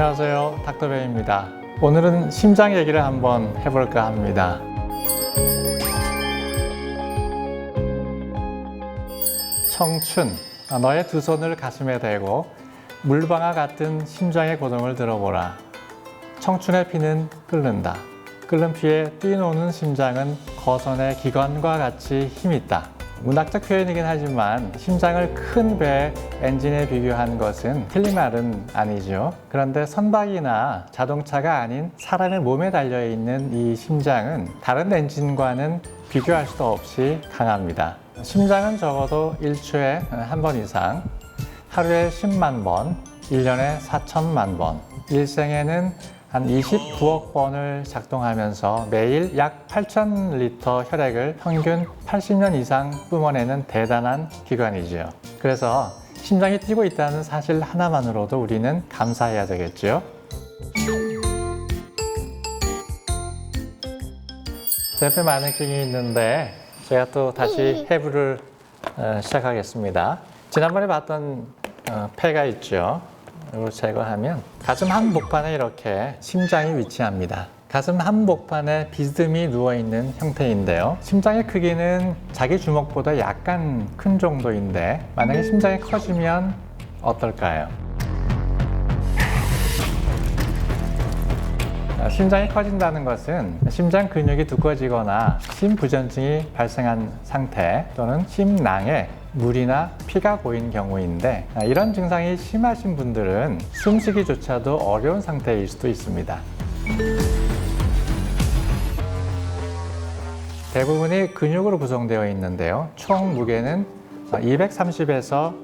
안녕하세요. 닥터베입니다. 오늘은 심장 얘기를 한번 해볼까 합니다. 청춘, 아, 너의 두 손을 가슴에 대고 물방아 같은 심장의 고동을 들어보라. 청춘의 피는 끓는다. 끓는 피에 뛰노는 심장은 거선의 기관과 같이 힘있다. 문학적 표현이긴 하지만 심장을 큰 배 엔진에 비교한 것은 틀린 말은 아니죠. 그런데 선박이나 자동차가 아닌 사람의 몸에 달려 있는 이 심장은 다른 엔진과는 비교할 수도 없이 강합니다. 심장은 적어도 1초에 한 번 이상, 하루에 10만 번, 1년에 4천만 번, 일생에는 한 29억 번을 작동하면서 매일 약 8천 리터 혈액을 평균 80년 이상 뿜어내는 대단한 기관이죠. 그래서 심장이 뛰고 있다는 사실 하나만으로도 우리는 감사해야 되겠죠. 제 옆에 마네킹이 있는데 제가 또 다시 해부를 어, 시작하겠습니다. 지난번에 봤던 어, 폐가 있죠. 이걸 제거하면 가슴 한복판에 이렇게 심장이 위치합니다. 가슴 한복판에 비스듬히 누워있는 형태인데요. 심장의 크기는 자기 주먹보다 약간 큰 정도인데 만약에 심장이 커지면 어떨까요? 아, 심장이 커진다는 것은 심장 근육이 두꺼워지거나 심부전증이 발생한 상태 또는 심낭에 물이나 피가 고인 경우인데 아, 이런 증상이 심하신 분들은 숨쉬기조차도 어려운 상태일 수도 있습니다. 대부분이 근육으로 구성되어 있는데요. 총 무게는 230에서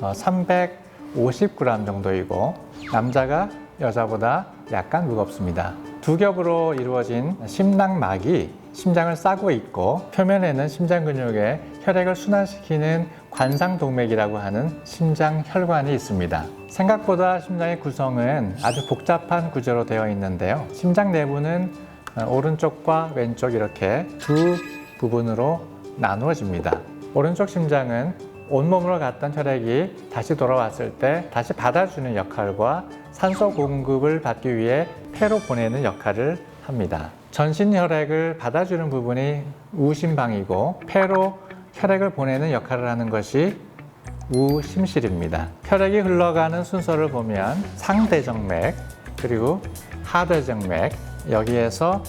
350g 정도이고 남자가 여자보다 약간 무겁습니다. 두 겹으로 이루어진 심낭막이 심장을 싸고 있고 표면에는 심장 근육에 혈액을 순환시키는 관상동맥이라고 하는 심장 혈관이 있습니다. 생각보다 심장의 구성은 아주 복잡한 구조로 되어 있는데요. 심장 내부는 오른쪽과 왼쪽 이렇게 두 부분으로 나누어집니다. 오른쪽 심장은 온몸으로 갔던 혈액이 다시 돌아왔을 때 다시 받아주는 역할과 산소 공급을 받기 위해 폐로 보내는 역할을 합니다. 전신 혈액을 받아주는 부분이 우심방이고 폐로 혈액을 보내는 역할을 하는 것이 우심실입니다. 혈액이 흘러가는 순서를 보면 상대정맥 그리고 하대정맥 여기에서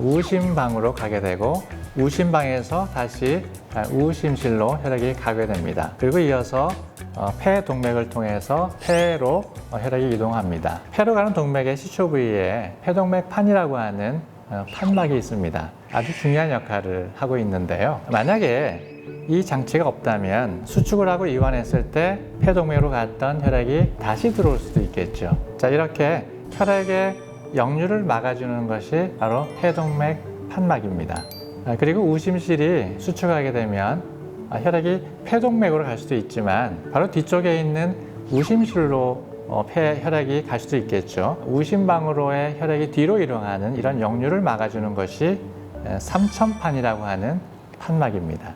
우심방으로 가게 되고 우심방에서 다시 우심실로 혈액이 가게 됩니다. 그리고 이어서 어, 폐 동맥을 통해서 폐로 어, 혈액이 이동합니다. 폐로 가는 동맥의 시초 부위에 폐동맥판이라고 하는 어, 판막이 있습니다. 아주 중요한 역할을 하고 있는데요. 만약에 이 장치가 없다면 수축을 하고 이완했을 때 폐동맥으로 갔던 혈액이 다시 들어올 수도 있겠죠. 자, 이렇게 혈액의 역류를 막아주는 것이 바로 폐동맥 판막입니다. 아, 그리고 우심실이 수축하게 되면 아, 혈액이 폐동맥으로 갈 수도 있지만 바로 뒤쪽에 있는 우심실로 어, 폐 혈액이 갈 수도 있겠죠. 우심방으로의 혈액이 뒤로 이동하는 이런 역류를 막아주는 것이 에, 삼천판이라고 하는 판막입니다.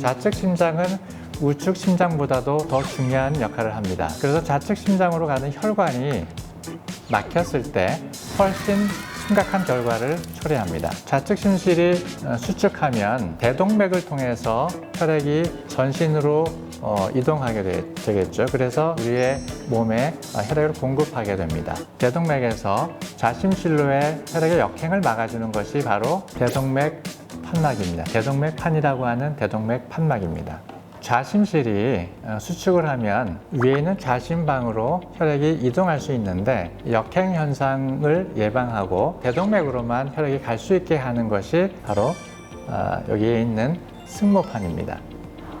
좌측 심장은 우측 심장보다도 더 중요한 역할을 합니다. 그래서 좌측 심장으로 가는 혈관이 막혔을 때 훨씬 심각한 결과를 초래합니다. 좌측 심실이 어, 수축하면 대동맥을 통해서 혈액이 전신으로 어, 이동하게 되, 되겠죠. 그래서 우리의 몸에 어, 혈액을 공급하게 됩니다. 대동맥에서 좌심실로의 혈액의 역행을 막아주는 것이 바로 대동맥 판막입니다. 대동맥 판이라고 하는 대동맥 판막입니다. 좌심실이 어, 수축을 하면 위에 있는 좌심방으로 혈액이 이동할 수 있는데 역행 현상을 예방하고 대동맥으로만 혈액이 갈 수 있게 하는 것이 바로 어, 여기에 있는 승모판입니다.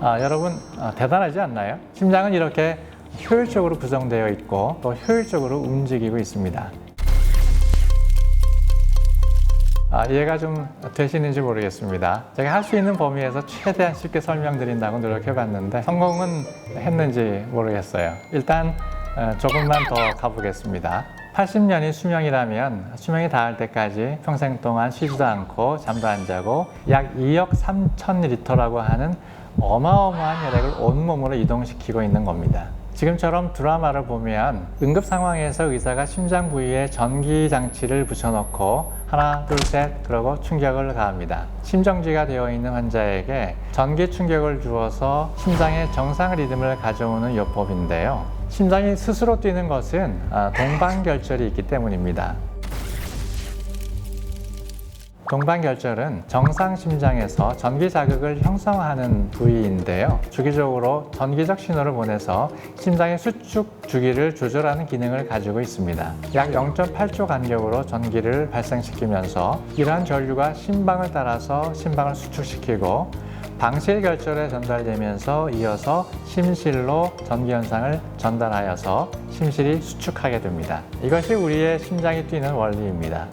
아, 여러분 어, 대단하지 않나요? 심장은 이렇게 효율적으로 구성되어 있고 또 효율적으로 움직이고 있습니다. 아, 이해가 좀 되시는지 모르겠습니다. 제가 할 수 있는 범위에서 최대한 쉽게 설명드린다고 노력해봤는데 성공은 했는지 모르겠어요. 일단 어, 조금만 더 가보겠습니다. 80년이 수명이라면 수명이 닿을 때까지 평생 동안 쉬지도 않고 잠도 안 자고 약 2억 3천 리터라고 하는 어마어마한 혈액을 온몸으로 이동시키고 있는 겁니다. 지금처럼 드라마를 보면 응급 상황에서 의사가 심장 부위에 전기 장치를 붙여놓고 하나, 둘, 셋 그러고 충격을 가합니다. 심정지가 되어 있는 환자에게 전기 충격을 주어서 심장의 정상 리듬을 가져오는 요법인데요. 심장이 스스로 뛰는 것은 아, 동반결절이 있기 때문입니다. 동반결절은 정상 심장에서 전기 자극을 형성하는 부위인데요. 주기적으로 전기적 신호를 보내서 심장의 수축 주기를 조절하는 기능을 가지고 있습니다. 약 0.8초 간격으로 전기를 발생시키면서 이러한 전류가 심방을 따라서 심방을 수축시키고 방실 결절에 전달되면서 이어서 심실로 전기 현상을 전달하여서 심실이 수축하게 됩니다. 이것이 우리의 심장이 뛰는 원리입니다.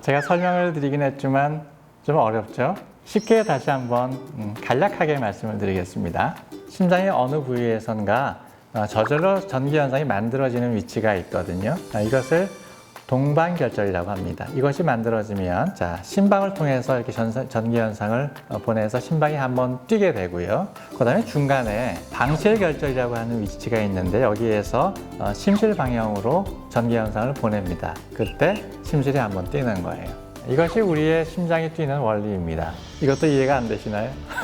제가 설명을 드리긴 했지만 좀 어렵죠? 쉽게 다시 한번 음, 간략하게 말씀을 드리겠습니다. 심장의 어느 부위에선가 어, 저절로 전기 현상이 만들어지는 위치가 있거든요. 아, 이것을 동반 결절이라고 합니다. 이것이 만들어지면 자 심방을 통해서 이렇게 전, 전기 현상을 어, 보내서 심방이 한번 뛰게 되고요. 그다음에 중간에 방실 결절이라고 하는 위치가 있는데 여기에서 어, 심실 방향으로 전기 현상을 보냅니다. 그때 심실이 한번 뛰는 거예요. 이것이 우리의 심장이 뛰는 원리입니다. 이것도 이해가 안 되시나요?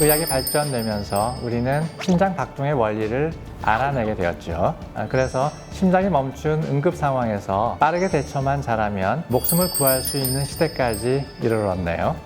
의학이 발전되면서 우리는 심장 박동의 원리를 알아내게 되었죠. 아, 그래서 심장이 멈춘 응급 상황에서 빠르게 대처만 잘하면 목숨을 구할 수 있는 시대까지 이르렀네요.